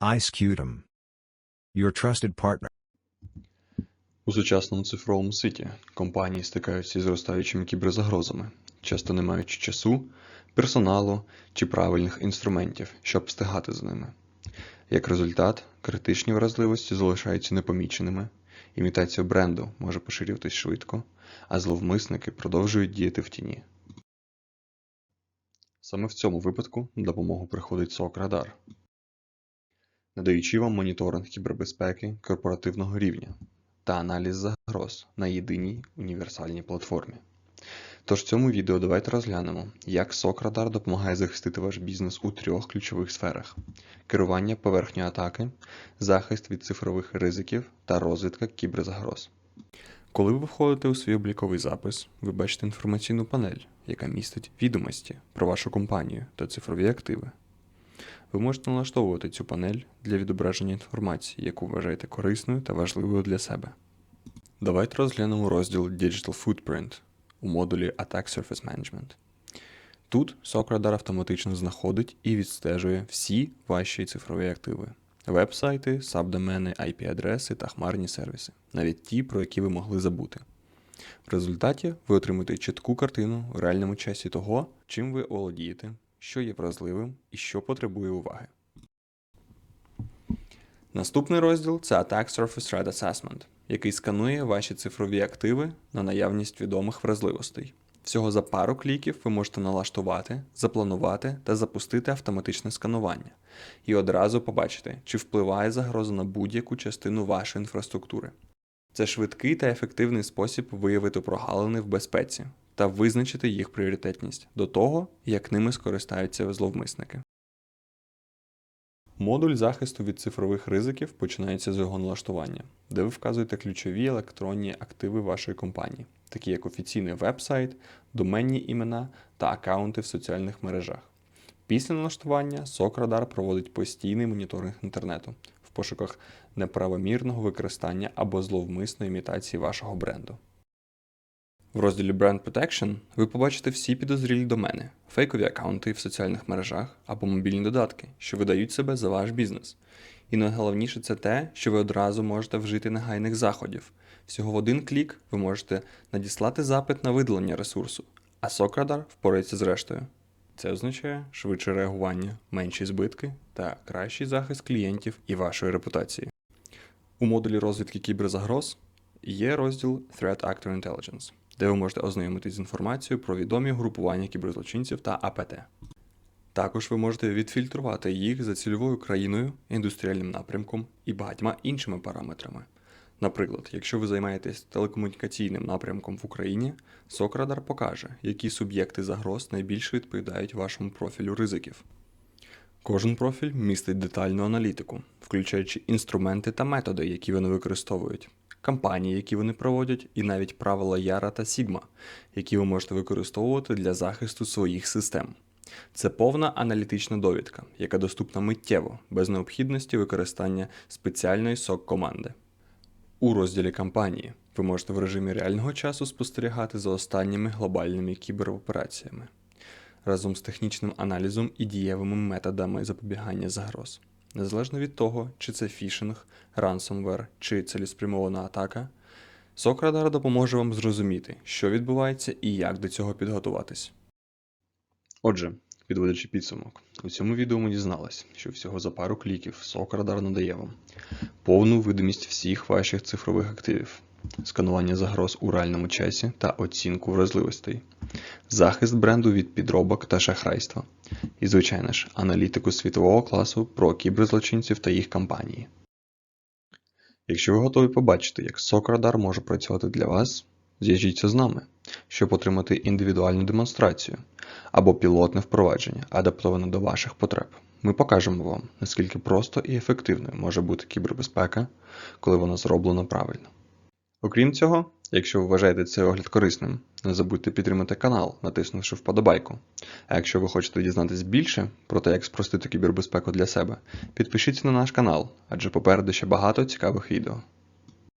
iScutum. Your trusted partner. У сучасному цифровому світі компанії стикаються із зростаючими кіберзагрозами, часто не маючи часу, персоналу чи правильних інструментів, щоб встигати за ними. Як результат, критичні вразливості залишаються непоміченими, імітація бренду може поширюватись швидко, а зловмисники продовжують діяти в тіні. Саме в цьому випадку допомогу приходить Radar, надаючи вам моніторинг кібербезпеки корпоративного рівня та аналіз загроз на єдиній універсальній платформі. Тож в цьому відео давайте розглянемо, як SOC Radar допомагає захистити ваш бізнес у трьох ключових сферах: керування поверхнею атаки, захист від цифрових ризиків та розвідка кіберзагроз. Коли ви входите у свій обліковий запис, ви бачите інформаційну панель, яка містить відомості про вашу компанію та цифрові активи. Ви можете налаштовувати цю панель для відображення інформації, яку вважаєте корисною та важливою для себе. Давайте розглянемо розділ Digital Footprint у модулі Attack Surface Management. Тут SOC автоматично знаходить і відстежує всі ваші цифрові активи: веб-сайти, сабдомени, IP-адреси та хмарні сервіси, навіть ті, про які ви могли забути. В результаті ви отримуєте чітку картину у реальному часі того, чим ви володієте, що є вразливим і що потребує уваги. Наступний розділ це Attack Surface Threat Assessment, який сканує ваші цифрові активи на наявність відомих вразливостей. Всього за пару кліків ви можете налаштувати, запланувати та запустити автоматичне сканування і одразу побачити, чи впливає загроза на будь-яку частину вашої інфраструктури. Це швидкий та ефективний спосіб виявити прогалини в безпеці та визначити їх пріоритетність до того, як ними скористаються зловмисники. Модуль захисту від цифрових ризиків починається з його налаштування, де ви вказуєте ключові електронні активи вашої компанії, такі як офіційний веб-сайт, доменні імена та аккаунти в соціальних мережах. Після налаштування Radar проводить постійний моніторинг інтернету в пошуках неправомірного використання або зловмисної імітації вашого бренду. В розділі Brand Protection ви побачите всі підозрілі домени, фейкові аккаунти в соціальних мережах або мобільні додатки, що видають себе за ваш бізнес. І найголовніше це те, що ви одразу можете вжити негайних заходів. Всього в один клік ви можете надіслати запит на видалення ресурсу, а Socradar впорається з рештою. Це означає швидше реагування, менші збитки та кращий захист клієнтів і вашої репутації. У модулі розвідки кіберзагроз є розділ Threat Actor Intelligence, де ви можете ознайомитись з інформацією про відомі групування кіберзлочинців та АПТ. Також ви можете відфільтрувати їх за цільовою країною, індустріальним напрямком і багатьма іншими параметрами. Наприклад, якщо ви займаєтесь телекомунікаційним напрямком в Україні, Socradar покаже, які суб'єкти загроз найбільше відповідають вашому профілю ризиків. Кожен профіль містить детальну аналітику, включаючи інструменти та методи, які вони використовують, кампанії, які вони проводять, і навіть правила Яра та Sigma, які ви можете використовувати для захисту своїх систем. Це повна аналітична довідка, яка доступна миттєво, без необхідності використання спеціальної сок команди. У розділі кампанії ви можете в режимі реального часу спостерігати за останніми глобальними кіберопераціями разом з технічним аналізом і дієвими методами запобігання загроз. Незалежно від того, чи це фішинг, ransomware чи цілеспрямована атака, Socradar допоможе вам зрозуміти, що відбувається і як до цього підготуватись. Отже, підводячи підсумок, у цьому відео ми дізналися, що всього за пару кліків Socradar надає вам повну видимість всіх ваших цифрових активів, сканування загроз у реальному часі та оцінку вразливостей, захист бренду від підробок та шахрайства, і, звичайно ж, аналітику світового класу про кіберзлочинців та їх кампанії. Якщо ви готові побачити, як Socradar може працювати для вас, зв'яжіться з нами, щоб отримати індивідуальну демонстрацію або пілотне впровадження, адаптоване до ваших потреб. Ми покажемо вам, наскільки просто і ефективною може бути кібербезпека, коли вона зроблена правильно. Окрім цього, якщо ви вважаєте цей огляд корисним, не забудьте підтримати канал, натиснувши вподобайку. А якщо ви хочете дізнатись більше про те, як спростити кібербезпеку для себе, підпишіться на наш канал, адже попереду ще багато цікавих відео.